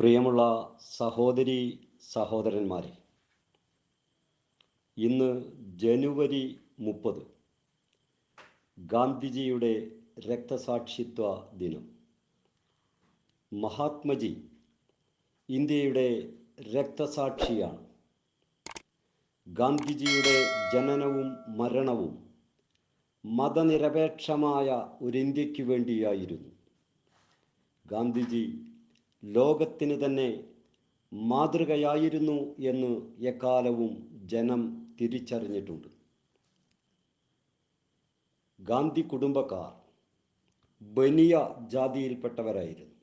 പ്രിയമുള്ള സഹോദരി സഹോദരന്മാരെ ഇന്ന് ജനുവരി മുപ്പത് ഗാന്ധിജിയുടെ രക്തസാക്ഷിത്വ ദിനം. മഹാത്മജി ഇന്ത്യയുടെ രക്തസാക്ഷിയാണ്. ഗാന്ധിജിയുടെ ജനനവും മരണവും മതനിരപേക്ഷമായ ഒരു ഇന്ത്യയ്ക്ക് വേണ്ടിയായിരുന്നു. ഗാന്ധിജി ലോകത്തിന് തന്നെ മാതൃകയായിരുന്നു എന്ന് എക്കാലവും ജനം തിരിച്ചറിഞ്ഞിട്ടുണ്ട്. ഗാന്ധി കുടുംബക്കാർ ബനിയ ജാതിയിൽപ്പെട്ടവരായിരുന്നു.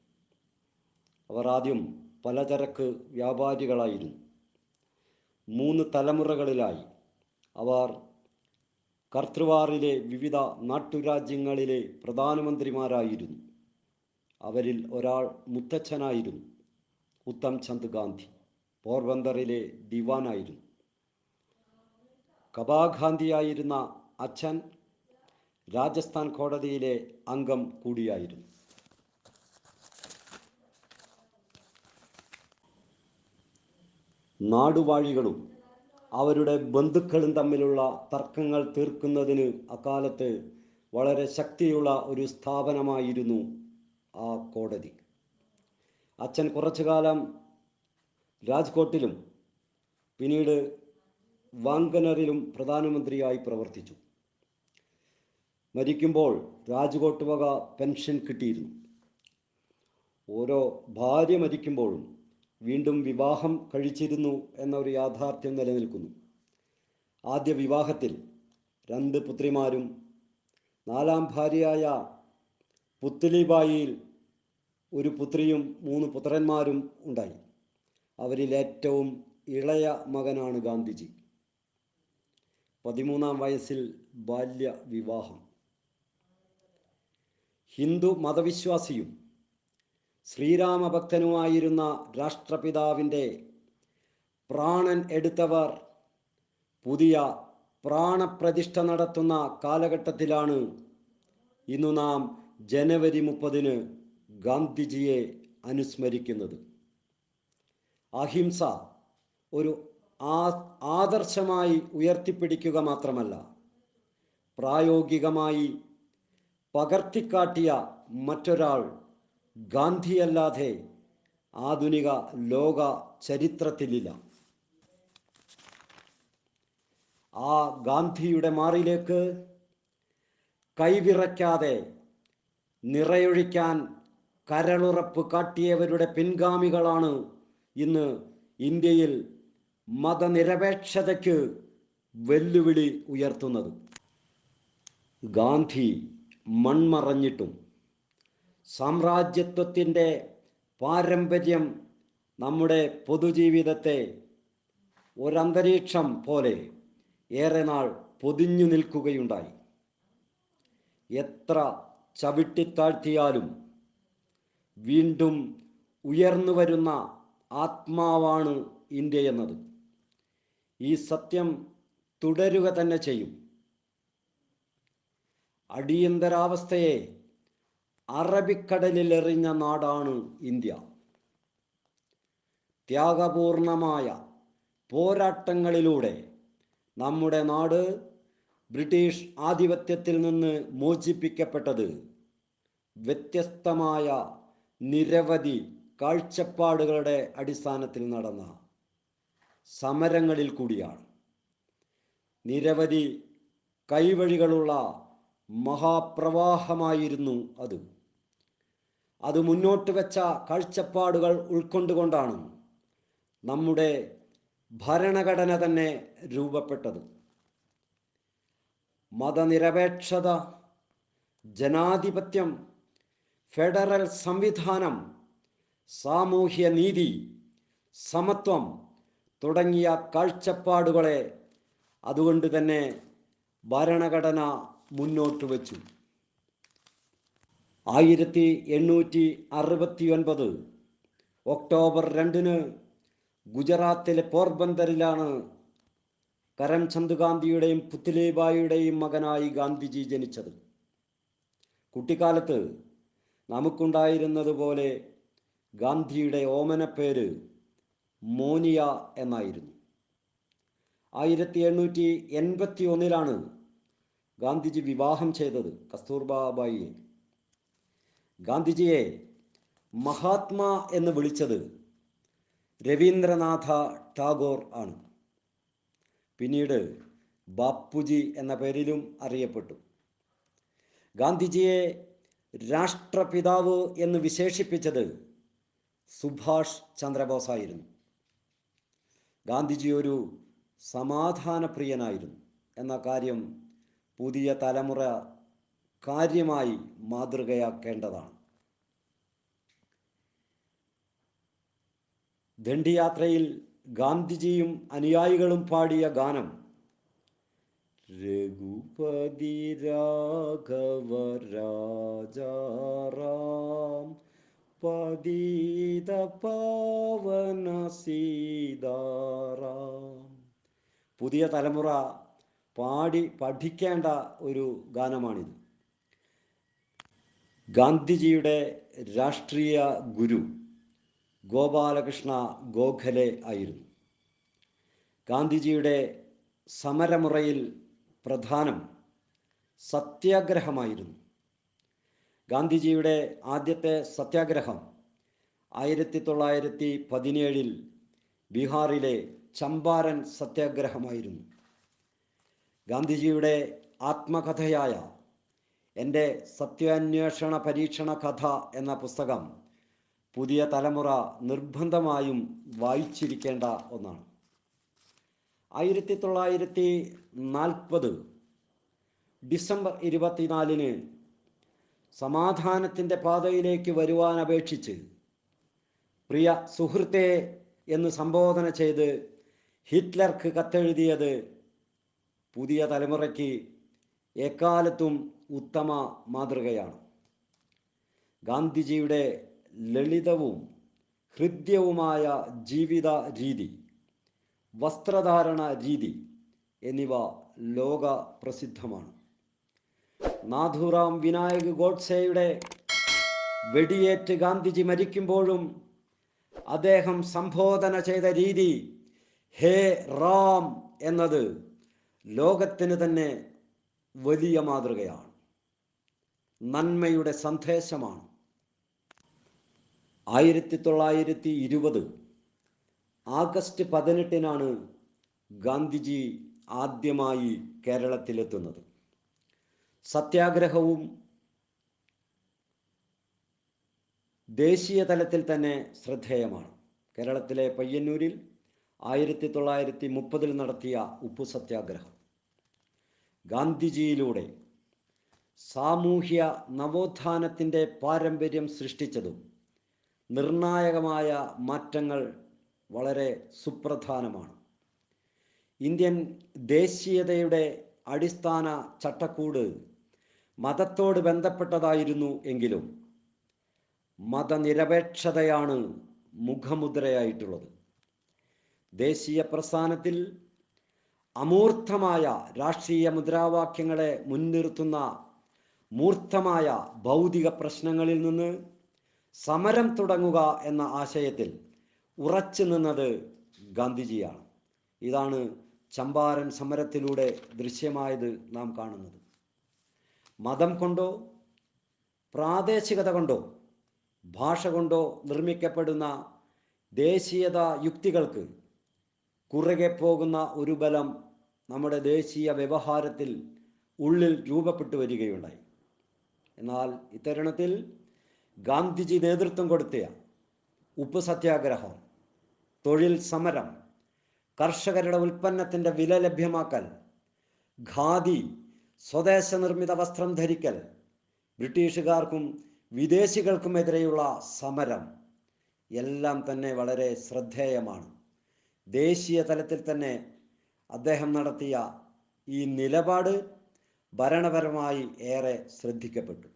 അവർ ആദ്യം പലചരക്ക് വ്യാപാരികളായിരുന്നു. മൂന്ന് തലമുറകളിലായി അവർ കർത്തൃവാറിലെ വിവിധ നാട്ടുരാജ്യങ്ങളിലെ പ്രധാനമന്ത്രിമാരായിരുന്നു. അവരിൽ ഒരാൾ മുത്തച്ഛനായിരുന്നു. ഉത്തം ചന്ദ് ഗാന്ധി പോർബന്തറിലെ ദിവാനായിരുന്നു. കബാഗാന്ധിയായിരുന്ന അച്ഛൻ രാജസ്ഥാൻ കോടതിയിലെ അംഗം കൂടിയായിരുന്നു. നാടുവാഴികളും അവരുടെ ബന്ധുക്കളും തമ്മിലുള്ള തർക്കങ്ങൾ തീർക്കുന്നതിന് അക്കാലത്ത് വളരെ ശക്തിയുള്ള ഒരു സ്ഥാപനമായിരുന്നു ആ കോടതി. അച്ഛൻ കുറച്ചു കാലം രാജ്കോട്ടിലും പിന്നീട് വാങ്കനറിലും പ്രധാനമന്ത്രിയായി പ്രവർത്തിച്ചു. മരിക്കുമ്പോൾ രാജ്കോട്ട് വക പെൻഷൻ കിട്ടിയിരുന്നു. ഓരോ ഭാര്യ മരിക്കുമ്പോഴും വീണ്ടും വിവാഹം കഴിച്ചിരുന്നു എന്ന ഒരു യാഥാർത്ഥ്യം നിലനിൽക്കുന്നു. ആദ്യ വിവാഹത്തിൽ രണ്ട് പുത്രിമാരും നാലാം ഭാര്യയായ പുത്തലിബായിയിൽ ഒരു പുത്രിയും മൂന്ന് പുത്രന്മാരും ഉണ്ടായി. അവരിൽ ഏറ്റവും ഇളയ മകനാണ് ഗാന്ധിജി. പതിമൂന്നാം വയസ്സിൽ ബാല്യ വിവാഹം ഹിന്ദു മതവിശ്വാസിയും ശ്രീരാമഭക്തനുമായിരുന്ന രാഷ്ട്രപിതാവിന്റെ പ്രാണൻ എടുത്തവർ പുതിയ പ്രാണപ്രതിഷ്ഠ നടത്തുന്ന കാലഘട്ടത്തിലാണ് ഇന്നു നാം ജനുവരി മുപ്പതിന് ഗാന്ധിജിയെ അനുസ്മരിക്കുന്നത്. അഹിംസ ഒരു ആ ആദർശമായി ഉയർത്തിപ്പിടിക്കുക മാത്രമല്ല പ്രായോഗികമായി പകർത്തിക്കാട്ടിയ മറ്റൊരാൾ ഗാന്ധിയല്ലാതെ ആധുനിക ലോക ചരിത്രത്തിലില്ല. ആ ഗാന്ധിയുടെ മാറിലേക്ക് കൈവിറയ്ക്കാതെ നിറയൊഴിക്കാൻ കരളുറപ്പ് കാട്ടിയവരുടെ പിൻഗാമികളാണ് ഇന്ന് ഇന്ത്യയിൽ മതനിരപേക്ഷതയ്ക്ക് വെല്ലുവിളി ഉയർത്തുന്നത്. ഗാന്ധി മൺമറഞ്ഞിട്ടും സാമ്രാജ്യത്വത്തിന്റെ പാരമ്പര്യം നമ്മുടെ പൊതുജീവിതത്തെ ഒരന്തരീക്ഷം പോലെ ഏറെ നാൾ പൊതിഞ്ഞു നിൽക്കുകയുണ്ടായി. എത്ര ചവിട്ടിത്താഴ്ത്തിയാലും വീണ്ടും ഉയർന്നു വരുന്ന ആത്മാവാണ് ഇന്ത്യ എന്നത്. ഈ സത്യം തുടരുക തന്നെ ചെയ്യും. അടിയന്തരാവസ്ഥയെ അറബിക്കടലിൽ എറിഞ്ഞ നാടാണ് ഇന്ത്യ. ത്യാഗപൂർണമായ പോരാട്ടങ്ങളിലൂടെ നമ്മുടെ നാട് ബ്രിട്ടീഷ് ആധിപത്യത്തിൽ നിന്ന് മോചിപ്പിക്കപ്പെട്ടത് വ്യത്യസ്തമായ നിരവധി കാഴ്ചപ്പാടുകളുടെ അടിസ്ഥാനത്തിൽ നടന്ന സമരങ്ങളിൽ കൂടിയാണ്. നിരവധി കൈവഴികളുള്ള മഹാപ്രവാഹമായിരുന്നു അത്. അത് മുന്നോട്ട് വെച്ച കാഴ്ചപ്പാടുകൾ ഉൾക്കൊണ്ടുകൊണ്ടാണ് നമ്മുടെ ഭരണഘടന തന്നെ രൂപപ്പെട്ടത്. മതനിരപേക്ഷത ജനാധിപത്യം ഫെഡറൽ സംവിധാനം സാമൂഹ്യ നീതി സമത്വം തുടങ്ങിയ കാഴ്ചപ്പാടുകളെ അതുകൊണ്ട് തന്നെ ഭരണഘടന മുന്നോട്ട് വച്ചു. ആയിരത്തി എണ്ണൂറ്റി അറുപത്തി ഒൻപത് ഒക്ടോബർ രണ്ടിന് ഗുജറാത്തിലെ പോർബന്തറിലാണ് കരംചന്ദ് ഗാന്ധിയുടെയും പുത്തിലേബായിയുടെയും മകനായി ഗാന്ധിജി ജനിച്ചത്. കുട്ടിക്കാലത്ത് നമുക്കുണ്ടായിരുന്നതുപോലെ ഗാന്ധിയുടെ ഓമനപ്പേര് മോനിയ എന്നായിരുന്നു. ആയിരത്തി എണ്ണൂറ്റി എൺപത്തി ഒന്നിലാണ് ഗാന്ധിജി വിവാഹം ചെയ്തത് കസ്തൂർബായിയെ ഗാന്ധിജിയെ മഹാത്മാ എന്ന് വിളിച്ചത് രവീന്ദ്രനാഥ ടാഗോർ ആണ്. പിന്നീട് ബാപ്പുജി എന്ന പേരിലും അറിയപ്പെട്ടു. ഗാന്ധിജിയെ രാഷ്ട്രപിതാവ് എന്ന് വിശേഷിപ്പിച്ചത് സുഭാഷ് ചന്ദ്രബോസായിരുന്നു. ഗാന്ധിജി ഒരു സമാധാനപ്രിയനായിരുന്നു എന്ന കാര്യം പുതിയ തലമുറ കാര്യമായി മാതൃകയാക്കേണ്ടതാണ്. ദണ്ഡിയാത്രയിൽ ഗാന്ധിജിയും അനുയായികളും പാടിയ ഗാനം. രഘുപതി രാഘവ രാജാറാം പതീത പാവന സീതാറാം. പുതിയ തലമുറ പാടി പഠിക്കേണ്ട ഒരു ഗാനമാണിത്. ഗാന്ധിജിയുടെ രാഷ്ട്രീയ ഗുരു ഗോപാലകൃഷ്ണ ഗോഖലെ ആയിരുന്നു. ഗാന്ധിജിയുടെ സമരമുറയിൽ പ്രധാനം സത്യാഗ്രഹമായിരുന്നു. ഗാന്ധിജിയുടെ ആദ്യത്തെ സത്യാഗ്രഹം ആയിരത്തി തൊള്ളായിരത്തി പതിനേഴിൽ ബീഹാറിലെ ചമ്പാരൻ സത്യാഗ്രഹമായിരുന്നു. ഗാന്ധിജിയുടെ ആത്മകഥയായ എന്റെ സത്യാന്വേഷണ പരീക്ഷണ കഥ എന്ന പുസ്തകം പുതിയ തലമുറ നിർബന്ധമായും വായിച്ചിരിക്കേണ്ട ഒന്നാണ്. ആയിരത്തി തൊള്ളായിരത്തി നാൽപ്പത് ഡിസംബർ ഇരുപത്തിനാലിന് സമാധാനത്തിന്റെ പാതയിലേക്ക് വരുവാൻ അപേക്ഷിച്ച് പ്രിയ സുഹൃത്തെ എന്ന് സംബോധന ചെയ്ത് ഹിറ്റ്ലർക്ക് കത്തെഴുതിയത് പുതിയ തലമുറയ്ക്ക് എക്കാലത്തും ഉത്തമ മാതൃകയാണ്. ഗാന്ധിജിയുടെ ലളിതവും ഹൃദ്യവുമായ ജീവിത രീതി വസ്ത്രധാരണ രീതി എന്നിവ ലോക പ്രസിദ്ധമാണ്. നാഥുറാം വിനായക് ഗോഡ്സെയുടെ വെടിയേറ്റ് ഗാന്ധിജി മരിക്കുമ്പോഴും അദ്ദേഹം സംബോധന ചെയ്ത രീതി ഹേ റാം എന്നത് ലോകത്തിന് തന്നെ വലിയ മാതൃകയാണ്. നന്മയുടെ സന്ദേശമാണ്. ആയിരത്തി തൊള്ളായിരത്തി ഇരുപത് ആഗസ്റ്റ് പതിനെട്ടിനാണ് ഗാന്ധിജി ആദ്യമായി കേരളത്തിലെത്തുന്നത്. സത്യാഗ്രഹവും ദേശീയ തലത്തിൽ തന്നെ ശ്രദ്ധേയമാണ്. കേരളത്തിലെ പയ്യന്നൂരിൽ ആയിരത്തി തൊള്ളായിരത്തി മുപ്പതിൽ നടത്തിയ ഉപ്പു സത്യാഗ്രഹം. ഗാന്ധിജിയിലൂടെ സാമൂഹ്യ നവോത്ഥാനത്തിന്റെ പാരമ്പര്യം സൃഷ്ടിച്ചതും നിർണായകമായ മാറ്റങ്ങൾ വളരെ സുപ്രധാനമാണ്. ഇന്ത്യൻ ദേശീയതയുടെ അടിസ്ഥാന ചട്ടക്കൂട് മതത്തോട് ബന്ധപ്പെട്ടതായിരുന്നു എങ്കിലും മതനിരപേക്ഷതയാണ് മുഖമുദ്രയായിട്ടുള്ളത്. ദേശീയ പ്രസ്ഥാനത്തിൽ അമൂർത്തമായ രാഷ്ട്രീയ മുദ്രാവാക്യങ്ങളെ മുൻനിർത്തുന്ന മൂർത്തമായ ഭൗതിക പ്രശ്നങ്ങളിൽ നിന്ന് സമരം തുടങ്ങുക എന്ന ആശയത്തിൽ ഉറച്ചു നിന്നത് ഗാന്ധിജിയാണ്. ഇതാണ് ചമ്പാരൻ സമരത്തിലൂടെ ദൃശ്യമായത് നാം കാണുന്നത്. മതം കൊണ്ടോ പ്രാദേശികത കൊണ്ടോ ഭാഷ കൊണ്ടോ നിർമ്മിക്കപ്പെടുന്ന ദേശീയത യുക്തികൾക്ക് കുറുകെ പോകുന്ന ഒരു ബലം നമ്മുടെ ദേശീയ വ്യവഹാരത്തിൽ ഉള്ളിൽ രൂപപ്പെട്ടു വരികയുണ്ടായി. എന്നാൽ ഇത്തരുണത്തിൽ ഗാന്ധിജി നേതൃത്വം കൊടുത്തിയ ഉപ്പ് സത്യാഗ്രഹം തൊഴിൽ സമരം കർഷകരുടെ ഉൽപ്പന്നത്തിന്റെ വില ലഭ്യമാക്കൽ ഖാദി സ്വദേശ നിർമ്മിത വസ്ത്രം ധരിക്കൽ ബ്രിട്ടീഷുകാർക്കും വിദേശികൾക്കുമെതിരെയുള്ള സമരം എല്ലാം തന്നെ വളരെ ശ്രദ്ധേയമാണ്. ദേശീയ തലത്തിൽ തന്നെ അദ്ദേഹം നടത്തിയ ഈ നിലപാട് ഭരണപരമായി ഏറെ ശ്രദ്ധിക്കപ്പെട്ടു.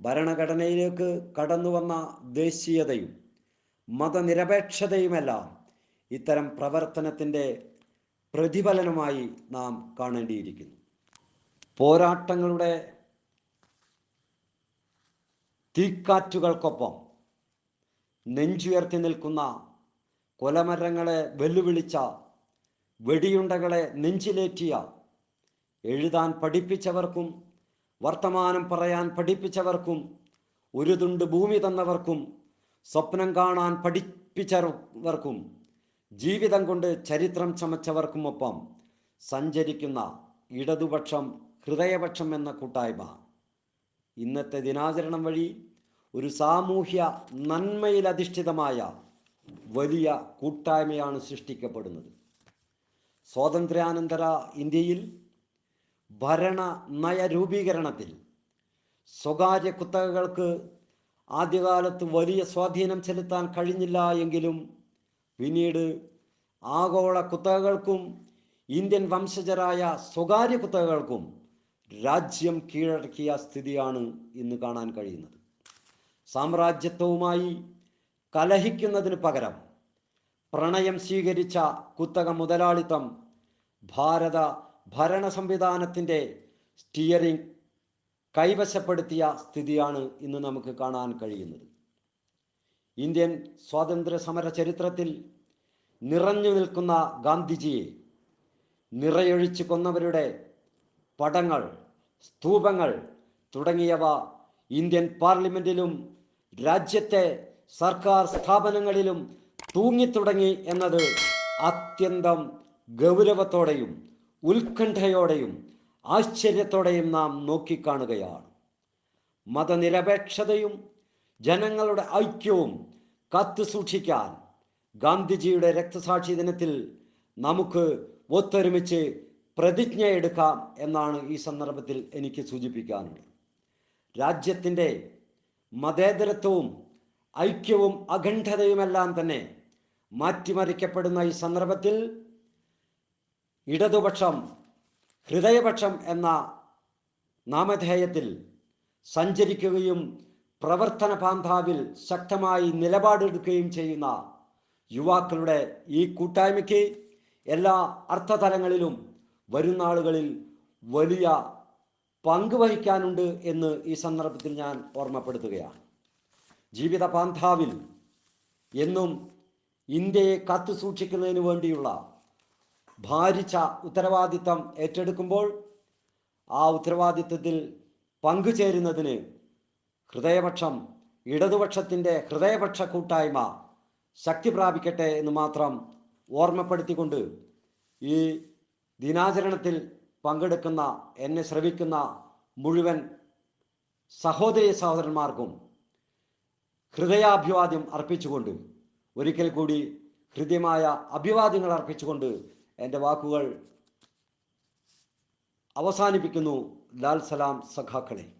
ഭരണഘടനയിലേക്ക് കടന്നു വന്ന ദേശീയതയും മതനിരപേക്ഷതയുമെല്ലാം ഇത്തരം പ്രവർത്തനത്തിന്റെ പ്രതിഫലനമായി നാം കാണേണ്ടിയിരിക്കുന്നു. പോരാട്ടങ്ങളുടെ തീക്കാറ്റുകൾക്കൊപ്പം നെഞ്ചുയർത്തി നിൽക്കുന്ന കൊലമരങ്ങളെ വെല്ലുവിളിച്ച വെടിയുണ്ടകളെ നെഞ്ചിലേറ്റിയ എഴുതാൻ പഠിപ്പിച്ചവർക്കും വർത്തമാനം പറയാൻ പഠിപ്പിച്ചവർക്കും ഒരു തുണ്ട് ഭൂമി തന്നവർക്കും സ്വപ്നം കാണാൻ പഠിപ്പിച്ചവർക്കും ജീവിതം കൊണ്ട് ചരിത്രം ചമച്ചവർക്കുമൊപ്പം സഞ്ചരിക്കുന്ന ഇടതുപക്ഷം ഹൃദയപക്ഷം എന്ന കൂട്ടായ്മ. ഇന്നത്തെ ദിനാചരണം വഴി ഒരു സാമൂഹ്യ നന്മയിലധിഷ്ഠിതമായ വലിയ കൂട്ടായ്മയാണ് സൃഷ്ടിക്കപ്പെടുന്നത്. സ്വാതന്ത്ര്യാനന്തര ഇന്ത്യയിൽ ഭരണ നയരൂപീകരണത്തിൽ സ്വകാര്യ കുത്തകകൾക്ക് ആദ്യകാലത്ത് വലിയ സ്വാധീനം ചെലുത്താൻ കഴിഞ്ഞില്ല എങ്കിലും പിന്നീട് ആഗോള കുത്തകകൾക്കും ഇന്ത്യൻ വംശജരായ സ്വകാര്യ കുത്തകകൾക്കും രാജ്യം കീഴടക്കിയ സ്ഥിതിയാണ് ഇന്ന് കാണാൻ കഴിയുന്നത്. സാമ്രാജ്യത്വവുമായി കലഹിക്കുന്നതിന് പകരം പ്രണയം സ്വീകരിച്ച കുത്തക മുതലാളിത്തം ഭാരത ഭരണ സംവിധാനത്തിന്റെ സ്റ്റിയറിംഗ് കൈവശപ്പെടുത്തിയ സ്ഥിതിയാണ് ഇന്ന് നമുക്ക് കാണാൻ കഴിയുന്നത്. ഇന്ത്യൻ സ്വാതന്ത്ര്യ സമര ചരിത്രത്തിൽ നിറഞ്ഞു നിൽക്കുന്ന ഗാന്ധിജിയെ നിറയൊഴിച്ചു കൊന്നവരുടെ പടങ്ങൾ സ്തൂപങ്ങൾ തുടങ്ങിയവ ഇന്ത്യൻ പാർലമെന്റിലും രാജ്യത്തെ സർക്കാർ സ്ഥാപനങ്ങളിലും തൂങ്ങിത്തുടങ്ങി എന്നത് അത്യന്തം ഗൗരവത്തോടെയും ഉത്കണ്ഠയോടെയും ആശ്ചര്യത്തോടെയും നാം നോക്കിക്കാണുകയാണ്. മതനിരപേക്ഷതയും ജനങ്ങളുടെ ഐക്യവും കാത്തു സൂക്ഷിക്കാൻ ഗാന്ധിജിയുടെ രക്തസാക്ഷി ദിനത്തിൽ നമുക്ക് ഒത്തൊരുമിച്ച് പ്രതിജ്ഞ എടുക്കാം എന്നാണ് ഈ സന്ദർഭത്തിൽ എനിക്ക് സൂചിപ്പിക്കാനുള്ളത്. രാജ്യത്തിന്റെ മതേതരത്വവും ഐക്യവും അഖണ്ഡതയുമെല്ലാം തന്നെ മാറ്റിമറിക്കപ്പെടുന്ന ഈ സന്ദർഭത്തിൽ ഇടതുപക്ഷം ഹൃദയപക്ഷം എന്ന നാമധേയത്തിൽ സഞ്ചരിക്കുകയും പ്രവർത്തന പാന്താവിൽ ശക്തമായി നിലപാടെടുക്കുകയും ചെയ്യുന്ന യുവാക്കളുടെ ഈ കൂട്ടായ്മയ്ക്ക് എല്ലാ അർത്ഥതലങ്ങളിലും വരുന്ന ആളുകളിൽ വലിയ പങ്ക് വഹിക്കാനുണ്ട് എന്ന് ഈ സന്ദർഭത്തിൽ ഞാൻ ഓർമ്മപ്പെടുത്തുകയാണ്. ജീവിത പാന്താവിൽ എന്നും ഇന്ത്യയെ കാത്തു സൂക്ഷിക്കുന്നതിന് വേണ്ടിയുള്ള ഭാരിച്ച ഉത്തരവാദിത്തം ഏറ്റെടുക്കുമ്പോൾ ആ ഉത്തരവാദിത്തത്തിൽ പങ്കുചേരുന്നതിന് ഹൃദയപക്ഷം ഇടതുപക്ഷത്തിന്റെ ഹൃദയപക്ഷ കൂട്ടായ്മ ശക്തി പ്രാപിക്കട്ടെ എന്ന് മാത്രം ഓർമ്മപ്പെടുത്തിക്കൊണ്ട് ഈ ദിനാചരണത്തിൽ പങ്കെടുക്കുന്ന എന്നെ ശ്രവിക്കുന്ന മുഴുവൻ സഹോദരി സഹോദരന്മാർക്കും ഹൃദയാഭിവാദ്യം അർപ്പിച്ചുകൊണ്ട് ഒരിക്കൽ കൂടി ഹൃദ്യമായ അഭിവാദ്യങ്ങൾ അർപ്പിച്ചുകൊണ്ട് എന്റെ വാക്കുകൾ അവസാനിപ്പിക്കുന്നു. ലാൽ സലാം സഖാക്കളെ.